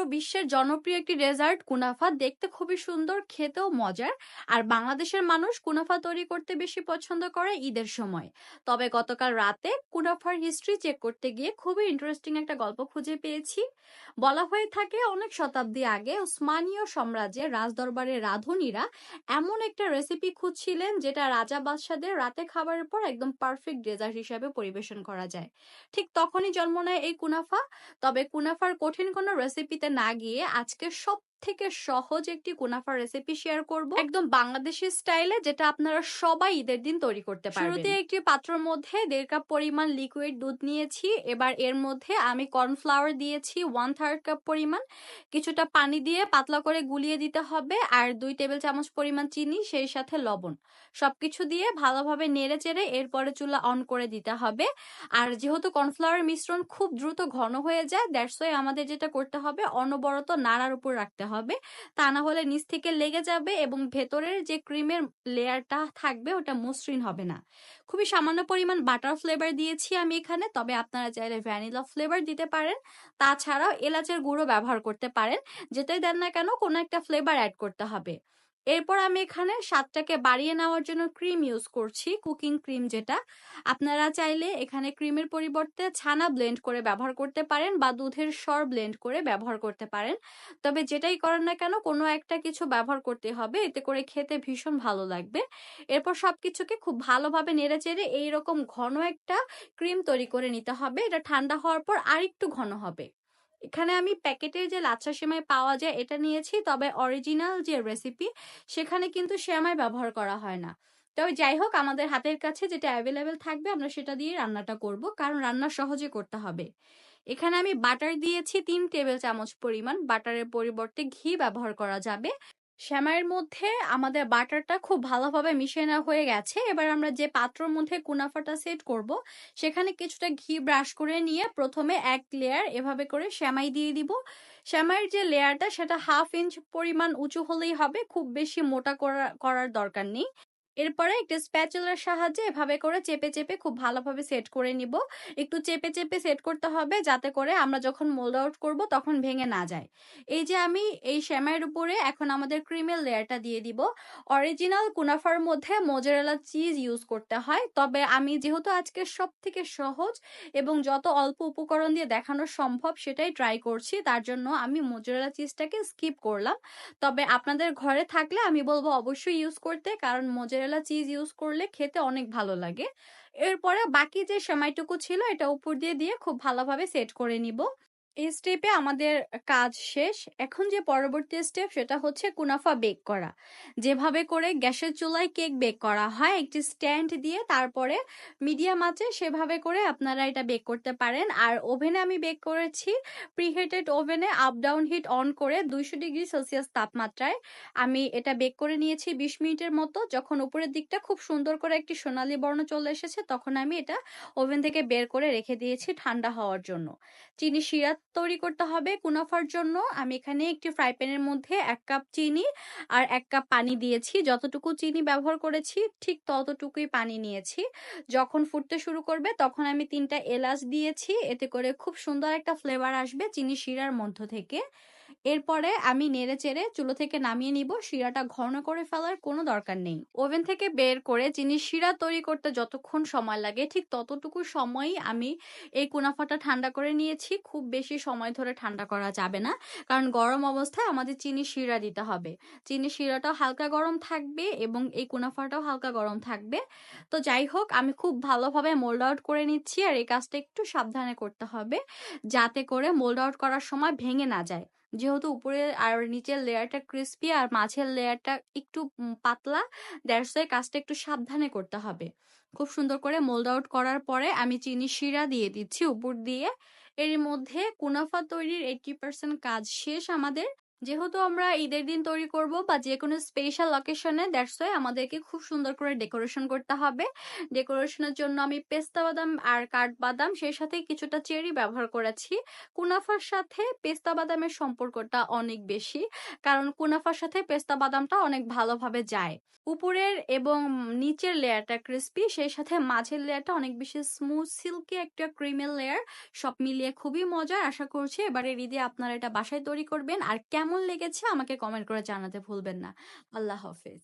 পুরো বিশ্বের জনপ্রিয় একটি ডেজার্ট, কুনাফা। দেখতে খুবই সুন্দর, খেতেও মজার। আর বাংলাদেশের মানুষ কুনাফা তৈরি করতে বেশি পছন্দ করে ঈদের সময়। তবে গতকাল রাতে কুনাফার হিস্ট্রি চেক করতে গিয়ে খুবই ইন্টারেস্টিং একটা গল্প খুঁজে পেয়েছি। বলা হয়ে থাকে, অনেক শতাব্দী আগে উসমানীয় সাম্রাজ্যের রাজদরবারের রাঁধুনিরা এমন একটা রেসিপি খুঁজছিলেন যেটা রাজা বাদশাদের রাতে খাবারের পর একদম পারফেক্ট ডেজার্ট হিসাবে পরিবেশন করা যায়। ঠিক তখনই জন্ম নেয় এই কুনাফা। তবে কুনাফার কঠিন কোনো রেসিপিতে না গিয়ে আজকে সব থেকে সহজ একটি কুনাফার রেসিপি শেয়ার করব। একদম বাংলাদেশি স্টাইলে যেটা আপনারা সবাই ঈদের দিন তৈরি করতে পারবেন। শুরুতে একটি পাত্রের মধ্যে দেড় কাপ পরিমাণ লিকুইড দুধ নিয়েছি। এবার এর মধ্যে আমি কর্নফ্লাওয়ার দিয়েছি ওয়ান থার্ড কাপ পরিমাণ। কিছুটা পানি দিয়ে পাতলা করে গুলিয়ে দিতে হবে আর দুই টেবিল চামচ পরিমাণ চিনি, সেই সাথে লবণ। সবকিছু দিয়ে ভালোভাবে নেড়ে চেড়ে এরপরে চুলা অন করে দিতে হবে। আর যেহেতু কর্নফ্লাওয়ার মিশ্রণ খুব দ্রুত ঘন হয়ে যায় দ্যাটস ওয়াই আমাদের যেটা করতে হবে, অনবরত নাড়ার উপর রাখতে হবে। তা না হলে নিচ থেকে লেগে যাবে এবং ভেতরের যে ক্রিমের লেয়ারটা থাকবে ওটা মসৃণ হবে না। খুবই সামান্য পরিমাণ বাটার ফ্লেভার দিয়েছি আমি এখানে, তবে আপনারা চাইলে ভ্যানিলা ফ্লেভার দিতে পারেন। তাছাড়াও এলাচের গুঁড়ো ব্যবহার করতে পারেন, যেটাই দেন না কেন কোনো একটা ফ্লেভার অ্যাড করতে হবে। এরপর আমি এখানে স্বাদটাকে বাড়িয়ে নেওয়ার জন্য ক্রিম ইউজ করছি, কুকিং ক্রিম যেটা। আপনারা চাইলে এখানে ক্রিমের পরিবর্তে ছানা ব্লেন্ড করে ব্যবহার করতে পারেন বা দুধের সর ব্লেন্ড করে ব্যবহার করতে পারেন। তবে যেটাই করেন না কেন, কোনো একটা কিছু ব্যবহার করতে হবে, এতে করে খেতে ভীষণ ভালো লাগবে। এরপর সব কিছুকে খুব ভালোভাবে নেড়ে চেড়ে এইরকম ঘন একটা ক্রিম তৈরি করে নিতে হবে। এটা ঠান্ডা হওয়ার পর আরেকটু ঘন হবে। এখানে আমি প্যাকেটের যে লাচ্ছা সেমাই পাওয়া যায় এটা নিয়েছি, তবে অরিজিনাল যে রেসিপি সেখানে কিন্তু সেমাই ব্যবহার করা হয় না। তবে যাই হোক, আমাদের হাতের কাছে যেটা অ্যাভেলেবেল থাকবে আমরা সেটা দিয়ে রান্নাটা করব, কারণ রান্না সহজে করতে হবে। এখানে আমি বাটার দিয়েছি তিন টেবিল চামচ পরিমাণ। বাটারের পরিবর্তে ঘি ব্যবহার করা যাবে। শ্যামাইয়ের মধ্যে আমাদের বাটারটা খুব ভালোভাবে মিশে নেওয়া হয়ে গেছে। এবার আমরা যে পাত্রর মধ্যে কুনাফাটা সেট করব, সেখানে কিছুটা ঘি ব্রাশ করে নিয়ে প্রথমে এক লেয়ার এভাবে করে শ্যামাই দিয়ে দিব। শ্যামাইয়ের যে লেয়ারটা সেটা হাফ ইঞ্চ পরিমাণ উঁচু হলেই হবে, খুব বেশি মোটা করার দরকার নেই। এরপরে একটা স্প্যাচুলার সাহায্যে এভাবে করে চেপে চেপে খুব ভালোভাবে সেট করে নিব। একটু চেপে চেপে সেট করতে হবে যাতে করে আমরা যখন মোল্ড আউট করব তখন ভেঙে না যায়। এই যে আমি এই শ্যামাইয়ের উপরে এখন আমাদের ক্রিমের লেয়ারটা দিয়ে দিব। অরিজিনাল কুনাফার মধ্যে মোজারেলা চিজ ইউজ করতে হয়। তবে আমি যেহেতু আজকে সব থেকে সহজ এবং যত অল্প উপকরণ দিয়ে দেখানো সম্ভব সেটাই ট্রাই করছি, তার জন্য আমি মোজারেলা চিজটাকে স্কিপ করলাম। তবে আপনাদের ঘরে থাকলে আমি বলব অবশ্যই ইউজ করতে, কারণ মোজারেলা মোজারেলা চিজ ইউজ করলে খেতে অনেক ভালো লাগে। এরপরে বাকি যে সেমাইটুকু ছিল, এটা উপর দিয়ে দিয়ে খুব ভালোভাবে সেট করে নিব। এই স্টেপে আমাদের কাজ শেষ। এখন যে পরবর্তী স্টেপ সেটা হচ্ছে কুনাফা বেক করা। যেভাবে করে গ্যাসের চুলায় কেক বেক করা হয়, একটি স্ট্যান্ড দিয়ে তারপরে মিডিয়াম আছে সেভাবে করে আপনারা এটা বেক করতে পারেন। আর ওভেনে আমি বেক করেছি প্রিহেটেড ওভেনে আপ ডাউন হিট অন করে দুইশো ডিগ্রি সেলসিয়াস তাপমাত্রায়। আমি এটা বেক করে নিয়েছি বিশ মিনিটের মতো। যখন উপরের দিকটা খুব সুন্দর করে একটি সোনালি বর্ণ চলে এসেছে, তখন আমি এটা ওভেন থেকে বের করে রেখে দিয়েছি ঠান্ডা হওয়ার জন্য। চিনি শিরা তৈরি করতে হবে কুনাফার জন্য। আমি এখানে একটি ফ্রাই প্যানের মধ্যে এক কাপ চিনি আর এক কাপ পানি দিয়েছি। যতটুকু চিনি ব্যবহার করেছি, ঠিক ততটুকুই পানি নিয়েছি। যখন ফুটতে শুরু করবে তখন আমি তিনটা এলাচ দিয়েছি। এতে করে খুব সুন্দর একটা ফ্লেভার আসবে চিনি শিরার মধ্য থেকে। এরপরে আমি নেড়ে চেড়ে চুলো থেকে নামিয়ে নিব। শিরাটা ঘন করে ফেলার কোনো দরকার নেই। ওভেন থেকে বের করে চিনি শিরা তৈরি করতে যতক্ষণ সময় লাগে, ঠিক ততটুকু সময়ই আমি এই কুনাফাটা ঠান্ডা করে নিয়েছি। খুব বেশি সময় ধরে ঠান্ডা করা যাবে না, কারণ গরম অবস্থায় আমাদের চিনি শিরা দিতে হবে। চিনি শিরাটাও হালকা গরম থাকবে এবং এই কুনাফাটাও হালকা গরম থাকবে। তো যাই হোক, আমি খুব ভালোভাবে মোল্ড আউট করে নিচ্ছি আর এই কাজটা একটু সাবধানে করতে হবে, যাতে করে মোল্ড আউট করার সময় ভেঙে না যায়। যেহেতু উপরে আর নিচের লেয়ারটা ক্রিস্পি আর মাছের লেয়ারটা একটু পাতলা দ্যাটস কাজটা একটু সাবধানে করতে হবে। খুব সুন্দর করে মোল্ড আউট করার পরে আমি চিনি শিরা দিয়ে দিচ্ছি উপর দিয়ে। এর মধ্যে কুনাফা তৈরির এইটি পার্সেন্ট কাজ শেষ আমাদের। যেহেতু আমরা ঈদের দিন তৈরি করব বা যে কোনো স্পেশাল অকেশনে দ্যাটস ওয়াই আমাদেরকে খুব সুন্দর করে ডেকোরেশন করতে হবে। ডেকোরেশনের জন্য আমি পেস্তা বাদাম আর কাঠবাদাম, সেই সাথে কিছুটা চেরি ব্যবহার করেছি। কুনাফার সাথে পেস্তা বাদামের সম্পর্কটা অনেক বেশি, কারণ কুনাফার সাথে পেস্তা বাদামটা অনেক ভালোভাবে যায়। উপরের এবং নিচের লেয়ারটা ক্রিস্পি সেই সাথে মাঝের লেয়ারটা অনেক বেশি স্মুথ সিল্কি একটা ক্রিমের লেয়ার সব মিলিয়ে খুবই মজার। আশা করছি এবারে ঈদে আপনারা এটা বাসায় তৈরি করবেন। আর কেমন লেগেছে আমাকে কমেন্ট করে জানাতে ভুলবেন না। আল্লাহ হাফেজ।